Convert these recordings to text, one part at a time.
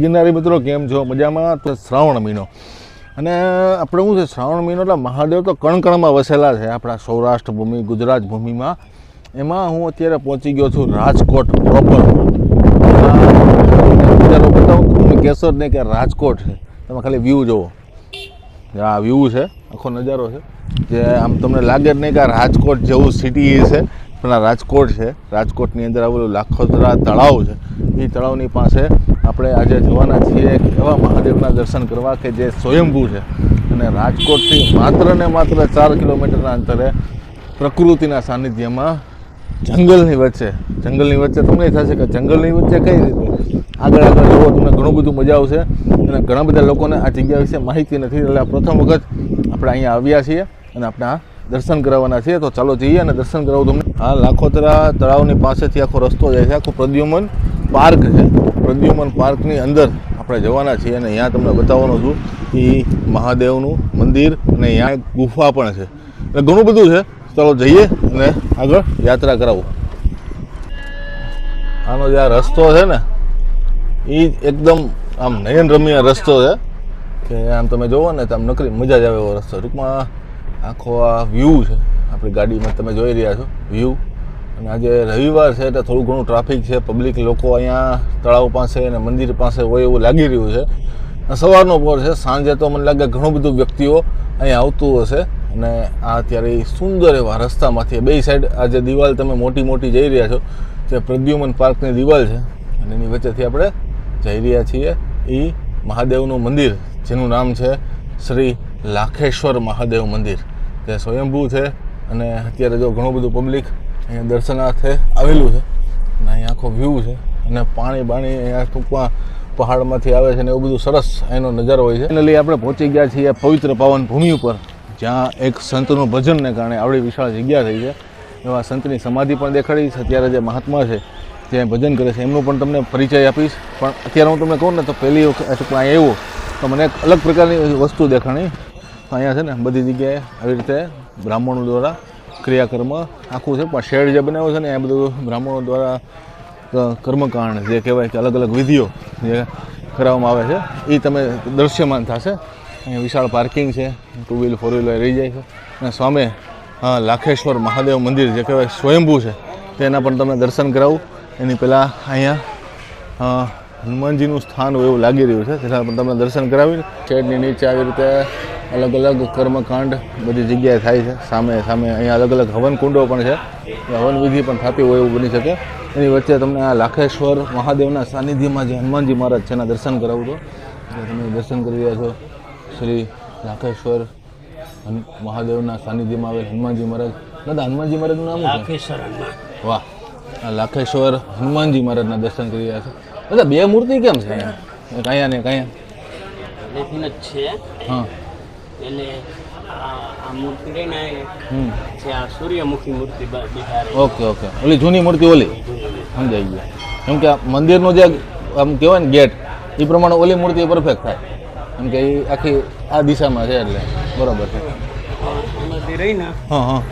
ગિરનારી મિત્રો, કેમ છો? મજામાં? તો શ્રાવણ મહિનો. અને આપણે શું છે, શ્રાવણ મહિનો એટલે મહાદેવ તો કણકણમાં વસેલા છે આપણા સૌરાષ્ટ્ર ભૂમિ ગુજરાત ભૂમિમાં એમાં હું અત્યારે પહોંચી ગયો છું રાજકોટ પ્રોપર બતાવું તો તમે કહેશો જ નહીં કે રાજકોટ છે. તમે ખાલી વ્યૂ જુઓ. આ વ્યૂ છે, આખો નજારો છે. જે આમ તમને લાગે જ નહીં કે રાજકોટ જેવું સિટી છે. પણ આ રાજકોટ છે. રાજકોટની અંદર આવેલું લાખોદરા તળાવ છે. એ તળાવની પાસે આપણે આજે જવાના છીએ એક એવા મહાદેવના દર્શન કરવા કે જે સ્વયંભૂ છે. અને રાજકોટથી માત્ર ને માત્ર ચાર કિલોમીટરના અંતરે પ્રકૃતિના સાનિધ્યમાં જંગલની વચ્ચે જંગલની વચ્ચે તમને થશે કે જંગલની વચ્ચે કઈ રીતે? આગળ આગળ જુઓ, તમને ઘણું બધું મજા આવશે. અને ઘણા બધા લોકોને આ જગ્યા વિશે માહિતી નથી. એટલે પ્રથમ વખત આપણે અહીંયા આવ્યા છીએ અને આપણે દર્શન કરાવવાના છીએ, તો ચાલો જઈએ અને દર્શન કરાવું તમને. આ લાખોતરા તળાવની પાસેથી આખો રસ્તો જાય છે, આખો પ્રદ્યુમન પાર્ક છે. પ્રદ્યુમન પાર્કની અંદર આપણે જવાના છીએ અને અહીંયા તમને બતાવવાનો છું એ મહાદેવનું મંદિર અને અહીંયા ગુફા પણ છે. એટલે ઘણું બધું છે. ચાલો જઈએ અને આગળ યાત્રા કરાવું. આનો જે આ રસ્તો છે ને એ એકદમ આમ નયનરમ્ય રસ્તો છે. કે આમ તમે જોવો ને તો આમ નકરી મજા જ આવે એવો રસ્તો. ટૂંકમાં આખો આ વ્યૂ છે. આપણી ગાડીમાં તમે જોઈ રહ્યા છો વ્યૂ અને આજે રવિવાર છે એટલે થોડું ઘણું ટ્રાફિક છે. પબ્લિક લોકો અહીંયા તળાવ પાસે અને મંદિર પાસે હોય એવું લાગી રહ્યું છે. સવારનો પોર છે. સાંજે તો મને લાગે ઘણું બધું વ્યક્તિઓ અહીંયા આવતું હશે. અને આ અત્યારે સુંદર એવા રસ્તામાંથી બે સાઈડ આ જે દિવાલ તમે મોટી મોટી જઈ રહ્યા છો, જે પ્રદ્યુમન પાર્કની દિવાલ છે. અને એની વચ્ચેથી આપણે જઈ રહ્યા છીએ એ મહાદેવનું મંદિર, જેનું નામ છે શ્રી લાખેશ્વર મહાદેવ મંદિર. જે સ્વયંભૂ છે અને અત્યારે જો ઘણું બધું પબ્લિક અહીંયા દર્શનાર્થે આવેલું છે અને અહીંયા આખો વ્યૂ છે અને પાણી બાણી અહીંયા ટૂંકમાં પહાડમાંથી આવે છે ને એવું બધું સરસ એનો નજારો હોય છે. ફાઇનલી આપણે પહોંચી ગયા છીએ પવિત્ર પાવન ભૂમિ ઉપર, જ્યાં એક સંતનું ભજનને કારણે આવડી વિશાળ જગ્યા થઈ છે. એવા સંતની સમાધિ પણ દેખાડી છે. અત્યારે જે મહાત્મા છે જે ભજન કરે છે. એમનો પણ તમને પરિચય આપીશ. પણ અત્યારે હું તમને કહું ને તો પહેલી વખત અહીંયા આવ્યો તો મને એક અલગ પ્રકારની વસ્તુ દેખાણી. તો અહીંયા છે ને, બધી જગ્યાએ આવી રીતે બ્રાહ્મણો દ્વારા ક્રિયાકર્મ આખું છે. પણ શેડ જે બનાવ્યો છે ને, એ બધું બ્રાહ્મણો દ્વારા કર્મકાંડ જે કહેવાય કે અલગ અલગ વિધિઓ જે કરવામાં આવે છે એ તમે દૃશ્યમાન થશે. અહીંયા વિશાળ પાર્કિંગ છે, ટુ વ્હીલ, ફોર વ્હીલર રહી જાય છે. અને સામે લાખેશ્વર મહાદેવ મંદિર જે કહેવાય સ્વયંભૂ છે, તેના પણ તમને દર્શન કરાવું. એની પહેલાં અહીંયા હનુમાનજીનું સ્થાન એવું લાગી રહ્યું છે. તેના પણ તમને દર્શન કરાવી શેડની નીચે આવી રીતે અલગ અલગ કર્મકાંડ બધી જગ્યાએ થાય છે. સામે સામે અહીંયા અલગ અલગ હવન કુંડો પણ છે. હવન વિધિ પણ થતી હોય એવું બની શકે. એની વચ્ચે તમને આ લાખેશ્વર મહાદેવના સાનિધ્યમાં જે હનુમાનજી મહારાજ છે એના દર્શન કરાવું તો તમે દર્શન કરી રહ્યા છો શ્રી લાખેશ્વર મહાદેવના સાનિધ્યમાં આવેલ હનુમાનજી મહારાજ. દાદા હનુમાનજી મહારાજનું નામ લાખેશ્વર છે વાહ. આ લાખેશ્વર હનુમાનજી મહારાજના દર્શન કરી રહ્યા છે. દાદા બે મૂર્તિ કેમ છે અહીંયા? કયા ને કયા છે. હા. એટલે આ મૂર્તિ રહી ને જે આ સૂર્યમુખી મૂર્તિ ઓકે ઓકે. ઓલી જૂની મૂર્તિ ઓલી? સમજાઈ ગયું. કેમ કે મંદિરનો જે આમ કહેવાય ને ગેટ એ પ્રમાણે ઓલી મૂર્તિ પરફેક્ટ થાય. કેમ કે એ આખી આ દિશામાં છે એટલે બરાબર છે. સમાધિ રહી ને હા હા.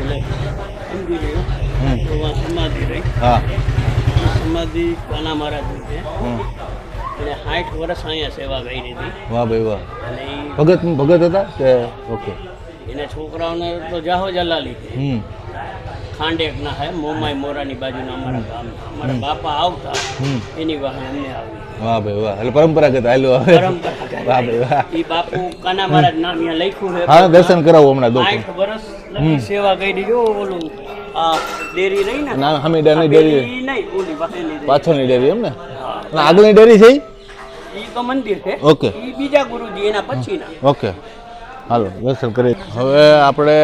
એટલે સમાધિ રહી. હા. સમાધિ કાના મહારાજની છે. હમ. એટલે સાઠ વર્ષ અહીંયા સેવા કરી હતી વાહ ભાઈ વાહ. અને ભગત ભગત હતા કે? ઓકે. એના છોકરાઓને તો જાહો જલાલી. હમ. ખાંડેક ના હે મોમાઈ મોરાની બાજુના અમારા ગામ અમારા બાપા આવતા એની વાહે અમને આવી. વાહ ભાઈ વાહ. એટલે પરંપરાગત હાલો આવે. વાહ ભાઈ વાહ. ઈ બાપુ કાના મહારાજ નામ અહીંયા લખ્યું છે. હા દર્શન કરાવું હમણાં દો આઠ વર્ષ લગી સેવા કરી દીધો. ઓલું આ ડેરી રહી ને? ના હમે ડેરી. નહીં ઓલી પાછળની ડેરી એમ ને? આગળની ડેરી છે તો મંદિર છે. ઓકે બીજા ગુરુજી એના પછીના. ઓકે હાલો દર્શન કરી હવે આપણે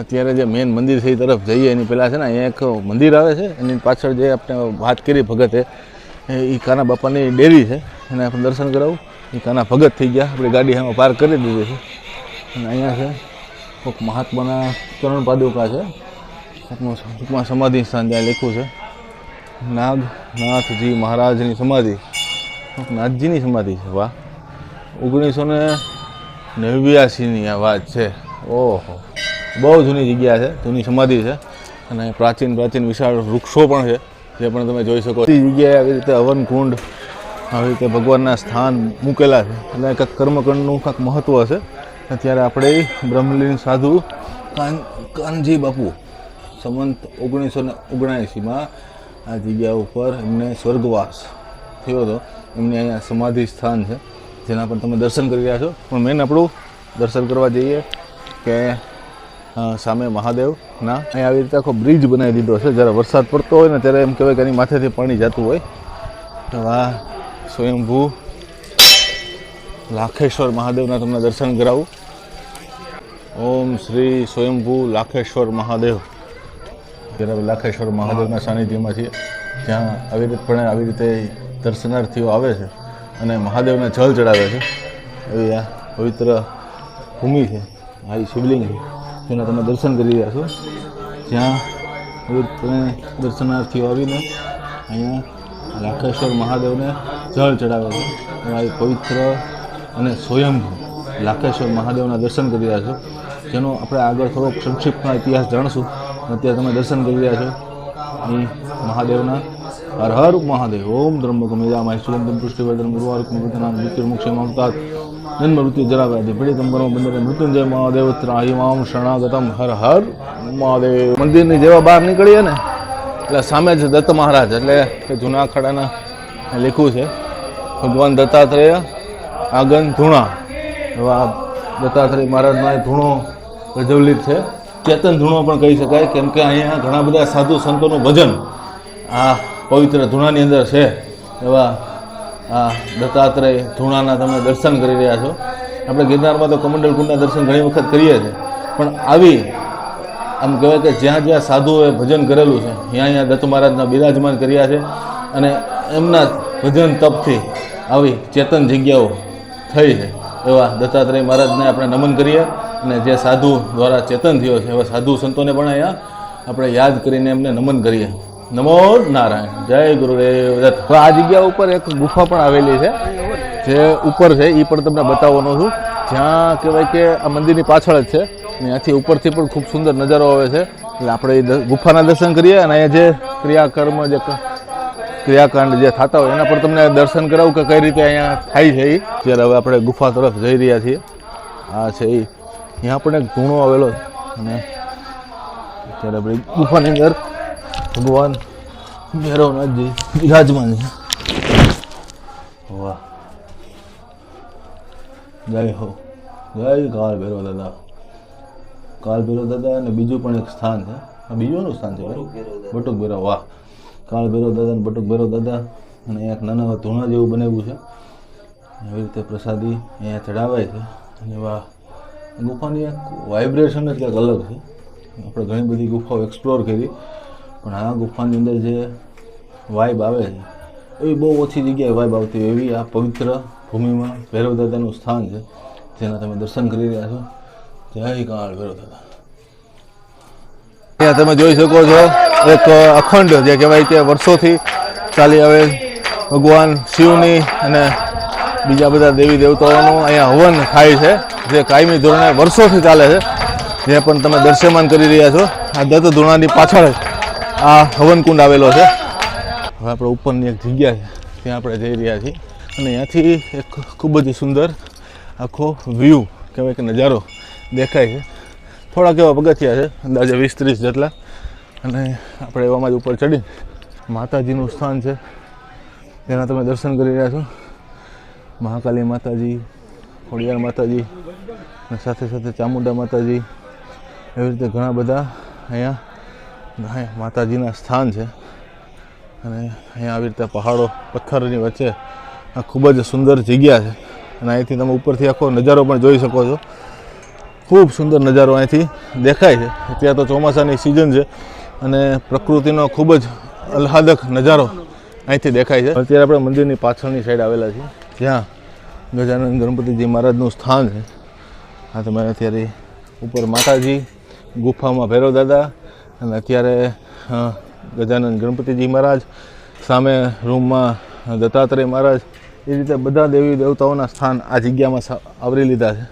અત્યારે જે મેઇન મંદિર છે એ તરફ જઈએ. એની પહેલાં છે ને અહીંયા એક મંદિર આવે છે. એની પાછળ જે આપણે વાત કરી ભગતે એ કાના બાપાની ડેરી છે. એને આપણે દર્શન કરાવું. એ કાના ભગત થઈ ગયા. આપણી ગાડી એમાં પાર્ક કરી દીધી છે. અને અહીંયા છે કોઈક મહાત્માના ચરણ પાદુકા છે. ટૂંકમાં સમાધિ સ્થાન જ્યાં લખ્યું છે. નાગનાથજી મહારાજની સમાધિ. નાથજીની સમાધિ છે, વાહ. ઓગણીસો ને નેવ્યાસીની આ વાત છે. ઓહો. બહુ જૂની જગ્યા છે, જૂની સમાધિ છે. અને પ્રાચીન પ્રાચીન વિશાળ વૃક્ષો પણ છે, જે પણ તમે જોઈ શકો એ જગ્યાએ આવી રીતે હવન કુંડ આવી રીતે ભગવાનના સ્થાન મૂકેલા છે. એટલે કંઈક કર્મકંડનું કાંઈક મહત્ત્વ હશે અત્યારે ત્યારે આપણે બ્રહ્મલીન સાધુ કાન, કાનજી બાપુ સંવંત ઓગણીસો ને ઓગણએંસીમાં આ જગ્યા ઉપર એમને સ્વર્ગવાસ થયો હતો. એમની અહીંયા સમાધિ સ્થાન છે, જેના પર તમે દર્શન કરી રહ્યા છો. પણ મેન આપણું દર્શન કરવા જઈએ કે સામે મહાદેવના અહીંયા આવી રીતે આખો બ્રિજ બનાવી દીધો છે. જ્યારે વરસાદ પડતો હોય ને ત્યારે એમ કહેવાય કે એની માથેથી પાણી જતું હોય. તો આ સ્વયંભૂ લાખેશ્વર મહાદેવના તમને દર્શન કરાવું. ઓમ શ્રી સ્વયંભૂ લાખેશ્વર મહાદેવ. જ્યારે લાખેશ્વર મહાદેવના સાનિધ્યમાં છીએ જ્યાં આવી રીતે પણ આવી રીતે દર્શનાર્થીઓ આવે છે અને મહાદેવને જળ ચડાવે છે. એવી આ પવિત્ર ભૂમિ છે, આ શિવલિંગ છે, જેના તમે દર્શન કરી રહ્યા છો. જ્યાં તમે દર્શનાર્થીઓ આવીને અહીંયા લાખેશ્વર મહાદેવને જળ ચડાવે છે. એવા પવિત્ર અને સ્વયંભૂ લાખેશ્વર મહાદેવના દર્શન કરી રહ્યા છો. જેનો આપણે આગળ થોડોક સંક્ષિપ્તમાં ઇતિહાસ જાણશું. અત્યારે તમે દર્શન કરી રહ્યા છો. અહીં મહાદેવના હર હર મહાદેવ ઓમ ત્રંબક મેજામાય સુગંધમ પુષ્ટિવર્ધન ગુરુવારકમ નામ મૃત્યુર્મુક્ષે મમતાત જન્મ મૃત્યુ જરાવ્યાધિ પીડિતમ પરમ બંદરે મૃત્યુંજય મહાદેવ ત્રાહિમામ શરણાગતમ હર હર મહાદેવ મંદિરની જેવા બહાર નીકળીએ ને, એટલે સામે જ દત્ત મહારાજ, એટલે કે જૂના અખાડાના લખ્યું છે, ભગવાન દત્તાત્રેય આગન ધૂણા, એવા દત્તાત્રેય મહારાજના ધૂણો પ્રજ્વલિત છે. ચેતન ધૂણો પણ કહી શકાય, કેમ કે અહીંયા ઘણા બધા સાધુ સંતોનું ભજન આ પવિત્ર ધૂણાની અંદર છે. એવા, આ દત્તાત્રેય ધૂણાના તમે દર્શન કરી રહ્યા છો. આપણે ગિરનારમાં તો કમંડલ કુંડના દર્શન ઘણી વખત કરીએ છીએ. પણ આવી, આમ કહેવાય કે જ્યાં જ્યાં સાધુઓએ ભજન કરેલું છે, ત્યાં અહીંયા દત્ત મહારાજના બિરાજમાન કર્યા છે. અને એમના ભજન તપથી આવી ચેતન જગ્યાઓ થઈ છે. એવા દત્તાત્રેય મહારાજને આપણે નમન કરીએ અને જે સાધુ દ્વારા ચેતન થયો છે, એવા સાધુ સંતોને પણ અહીંયા આપણે યાદ કરીને એમને નમન કરીએ. નમો નારાયણ. જય ગુરુદેવ. દત્ત તો આ જગ્યા ઉપર એક ગુફા પણ આવેલી છે, જે ઉપર છે એ પણ તમને બતાવવાનો છું. જ્યાં કહેવાય કે આ મંદિરની પાછળ જ છે. ત્યાંથી ઉપરથી પણ ખૂબ સુંદર નજારો આવે છે. એટલે આપણે એ ગુફાના દર્શન કરીએ અને અહીંયા જે ક્રિયાકર્મ જે ક્રિયાકાંડ જે થતા હોય, એના પર તમને દર્શન કરાવું કે કઈ રીતે અહીંયા થાય છે એ ત્યારે હવે આપણે ગુફા તરફ જઈ રહ્યા છીએ. આ છે એ ત્યાં પણ એક ધૂણો આવેલો અને ત્યારે આપણે ગુફાની અંદર ભગવાન ભૈરવનાથજી વિરાજમાન છે. વાહ. જય હો. જય કાલ ભૈરવ દાદા. કાલ ભૈરવ દાદા અને બીજું પણ એક સ્થાન છે. આ બીજુંનું સ્થાન છે? બટુક ભૈરવ વાહ. કાળ ભૈરવ દાદા અને બટુક ભૈરવ દાદા અને એક નાના ધૂણા જેવું બનાવ્યું છે. એવી રીતે પ્રસાદી અહીંયા ચડાવાય છે. અને વાહ. ગુફાની એક વાઇબ્રેશન જ કંઈક અલગ છે. આપણે ઘણી બધી ગુફાઓ એક્સપ્લોર કરી. પણ આ ગુફાની અંદર જે વાઇબ આવે છે, એવી બહુ ઓછી જગ્યાએ વાઇબ આવતી હોય એવી આ પવિત્ર ભૂમિમાં ભૈરવ દાદાનું સ્થાન છે, જેના તમે દર્શન કરી રહ્યા છો. જય કાળ ભૈરવ દાદા ત્યાં તમે જોઈ શકો છો એક અખંડ જે કહેવાય કે વર્ષોથી ચાલી આવે ભગવાન શિવની અને બીજા બધા દેવી દેવતાઓનું અહીંયા હવન થાય છે, જે કાયમી ધોરણે વર્ષોથી ચાલે છે, જે પણ તમે દર્શ્યમાન કરી રહ્યા છો. આ દત્ત ધૂણાની પાછળ જ આ હવનકુંડ આવેલો છે. હવે આપણે ઉપરની એક જગ્યા છે, ત્યાં આપણે જઈ રહ્યા છીએ. અને અહીંયાથી એક ખૂબ જ સુંદર આખો વ્યૂ કહેવાય કે નજારો દેખાય છે. થોડાક એવા પગથિયા છે, અંદાજે વીસ ત્રીસ જેટલા. અને આપણે એવામાં જ ઉપર ચડી માતાજીનું સ્થાન છે. તેના તમે દર્શન કરી રહ્યા છો. મહાકાલી માતાજી, ખોડિયાર માતાજી, અને સાથે સાથે ચામુંડા માતાજી. એવી રીતે ઘણા બધા અહીંયા અહીંયા માતાજીના સ્થાન છે. અને અહીંયા આવી રીતે પહાડો, પથ્થરની વચ્ચે આ ખૂબ જ સુંદર જગ્યા છે. અને અહીંથી તમે ઉપરથી આખો નજારો પણ જોઈ શકો છો. ખૂબ સુંદર નજારો અહીંથી દેખાય છે. અત્યારે તો ચોમાસાની સિઝન છે અને પ્રકૃતિનો ખૂબ જ આહ્લાદક નજારો અહીંથી દેખાય છે. અત્યારે આપણે મંદિરની પાછળની સાઈડ આવેલા છીએ. જ્યાં ગજાનંદ ગણપતિજી મહારાજનું સ્થાન છે. આ તમારે અત્યારે ઉપર માતાજી ગુફામાં ભૈરવ દાદા અને અત્યારે ગજાનંદ ગણપતિજી મહારાજ સામે રૂમમાં દત્તાત્રેય મહારાજ, એ રીતે બધા દેવી દેવતાઓના સ્થાન આ જગ્યામાં આવરી લીધા છે.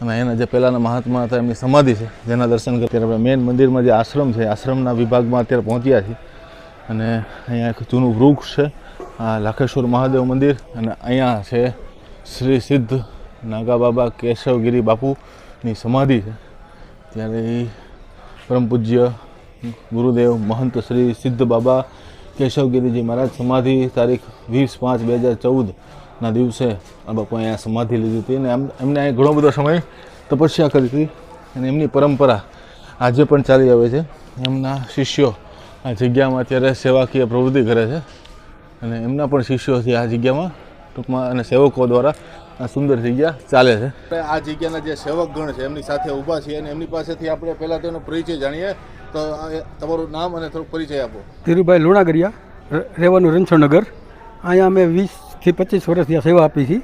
અને એના જે પહેલાંના મહાત્મા હતા, એમની સમાધિ છે, જેના દર્શન કરી અત્યારે આપણે મેઇન મંદિરમાં જે આશ્રમ છે, આશ્રમના વિભાગમાં અત્યારે પહોંચ્યા છીએ. અને અહીંયા એક જૂનું વૃક્ષ છે, આ લાખેશ્વર મહાદેવ મંદિર. અને અહીંયા છે શ્રી સિદ્ધ નાગા બાબા કેશવગીરી બાપુની સમાધિ છે. ત્યારે એ પરમ પૂજ્ય ગુરુદેવ મહંત શ્રી સિદ્ધ બાબા કેશવગીરીજી મહારાજ, સમાધિ તારીખ વીસ પાંચ બે હજાર ચૌદના દિવસે આ બાપુ અહીંયા સમાધિ લીધી હતી. અને એમ એમને અહીં ઘણો બધો સમય તપસ્યા કરી હતી અને એમની પરંપરા આજે પણ ચાલી આવે છે. એમના શિષ્યો આ જગ્યામાં અત્યારે સેવાકીય પ્રવૃત્તિ કરે છે. અને એમના પણ શિષ્યોથી આ જગ્યામાં ટૂંકમાં અને સેવકો દ્વારા સુંદર જગ્યા ચાલે છે. આ જગ્યાના જે સેવકગણ છે એમની સાથે ઊભા છે અને એમની પાસેથી આપણે પહેલાં તેનો પરિચય જાણીએ. તો તમારું નામ અને થોડું પરિચય આપો. ધીરુભાઈ લુણાગરિયા રહેવાનું રણછોડનગર. અહીંયા અમે વીસથી પચીસ વર્ષથી આ સેવા આપી છીએ.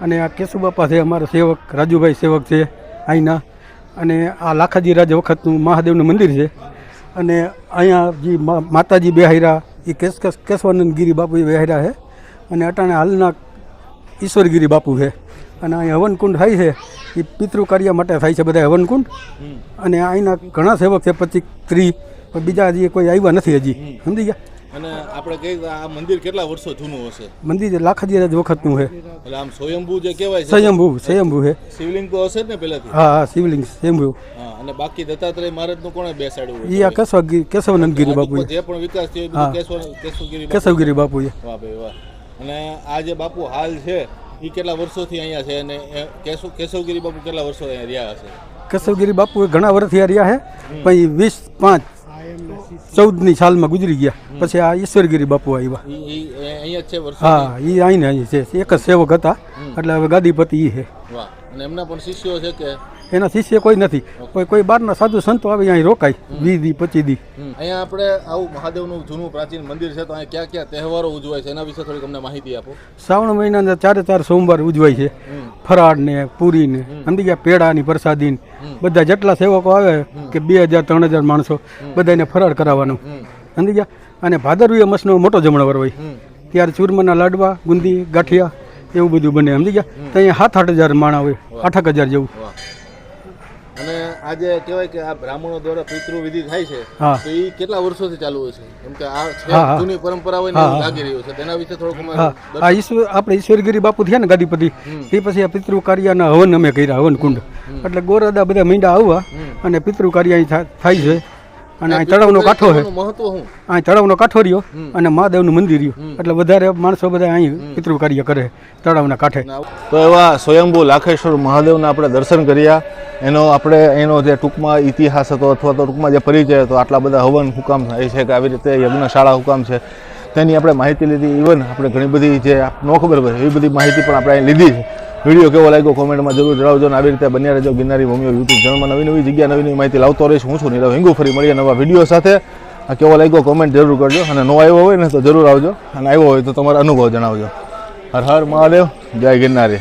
અને આ કેશુબાપા છે અમારા સેવક રાજુભાઈ સેવક છે અહીંના. અને આ લાખાજી રાજ વખતનું મહાદેવનું મંદિર છે. અને અહીંયા જે માતાજી બેહાયરા એ કેશ કેશવાનંદ ગીરી બાપુ બેહાયરા છે. અને અટાણે હાલના ઈશ્વરગીરી બાપુ છે. અને અહીં હવનકુંડ થાય છે. એ પિતૃ કાર્ય માટે થાય છે બધા હવનકુંડ. અને અહીંના ઘણા સેવક છે પચીસ ત્રીસ બીજા હજી કોઈ આવ્યા નથી હજી. સમજી ગયા? અને આપણે કહીએ આ મંદિર કેટલા વર્ષો જૂનું હશે? મંદિર લાખાજી રાજ વખતનું છે. એટલે આમ સ્વયંભૂ જે કહેવાય છે સ્વયંભૂ સ્વયંભૂ છે. શિવલિંગ તો હશે ને પહેલાથી? હા હા શિવલિંગ સ્વયંભૂ. હા અને બાકી દત્તાત્રેય મહારાજનું કોણે બેસાડ્યું એ આ કેશવગીરી કેશવનંદગીરી બાપુ જે પણ વિકાસ થયો કેશવ કેશવગીરી કેશવગીરી બાપુ વાહ ભાઈ વાહ. અને આ જે બાપુ હાલ છે એ કેટલા વર્ષોથી અહીંયા છે અને કેશવ કેશવગીરી બાપુ કેટલા વર્ષો અહીંયા રહ્યા હશે? કેશવગીરી બાપુ એ ઘણા વર્ષથી રહ્યા છે પછી વીસ પાંચ ચૌદની સાલમાં ગુજરી ગયા. પછી આ ઈશ્વરગીરી બાપુ આવ્યા. હા એ અહીં ને અહીં છે. એક જ સેવક હતા એટલે હવે ગાદીપતિ એ છે. વાહ. અને એમના પણ શિષ્યો છે કે એના શિષ્ય કોઈ નથી. કોઈ કોઈ બહારના સાધુ સંતો આવે અહીં રોકાય. વીસ દી પચીસ દી. અહીંયા આપણે આવું મહાદેવનું જૂનું પ્રાચીન મંદિર છે તો અહીંયા ક્યાં ક્યાં તહેવારો ઉજવાય છે એના વિશે થોડીક અમને માહિતી આપો. શ્રાવણ મહિનાના ચારે ચાર સોમવાર ઉજવાય છે. ફરાળ ને પૂરી ને સમજી ગયા પેડાની પ્રસાદીને. બધા જેટલા સેવકો આવે કે બે હજાર ત્રણ હજાર માણસો બધાને ફરાળ કરાવવાનું. સમજી ગયા અને ભાદરવી અમાસનો મોટો જમણવાર હોય ત્યારે ચૂરમાના લાડવા ગુંદી ગાંઠિયા એવું બધું બને. સમજી ગયા તો અહીંયા સાત આઠ હજાર માણા હોય. આઠ હજાર જેવું. અને આજે કહેવાય કે આ બ્રાહ્મણો દ્વારા પિતૃવિધિ થાય છે તો એ કેટલા વર્ષોથી ચાલુ હોય છે? એમ કે આ છે. જૂની પરંપરા હોય ને લાગી રહ્યું છે તેના વિશે થોડુંક આ ઈશ્વર આપણે ઈશ્વરગીરી બાપુ થયા ને ગાદીપતિ એ પછી આ પિતૃ કાર્યના હવન અમે કર્યા હવન કુંડ એટલે ગોરદા બધા મીંડા આવવા અને પિતૃ કાર્ય થાય છે. અને અહીં તળાવનો કાંઠો છે. અહીં તળાવનો કાંઠો રહ્યો અને મહાદેવનું મંદિર રહ્યું. એટલે વધારે માણસો બધા અહીં પિતૃ કાર્ય કરે તળાવના કાંઠે. તો એવા સ્વયંભૂ લાખેશ્વર મહાદેવના આપણે દર્શન કર્યા. એનો આપણે એનો જે ટૂંકમાં ઇતિહાસ હતો અથવા તો ટૂંકમાં જે પરિચય હતો આટલા બધા હવન હુકામ થાય છે કે આવી રીતે યજ્ઞશાળા હુકામ છે. તેની આપણે માહિતી લીધી. ઇવન આપણે ઘણી બધી જે નો ન ખબર હોય એવી બધી માહિતી પણ આપણે અહીં લીધી છે. વીડિયો કેવો લાગ્યો? કોમેન્ટમાં જરૂર જણાવજો અને આવી રીતે બન્યા રહેજો ગિરનારી ભૂમિઓ યુટ્યુબ ચેનલમાં નવી નવી જગ્યા, નવી નવી માહિતી લાવતો રહીશ. હું છું નીરવ હિંગુ. ફરી મળીએ નવા વીડિયો સાથે. આ કેવો લાગ્યો? કોમેન્ટ જરૂર કરજો. અને નો આવ્યો હોય ને તો જરૂર આવજો. અને આવ્યો હોય તો તમારા અનુભવ જણાવજો. હર હર મહાદેવ. જય ગિરનારી.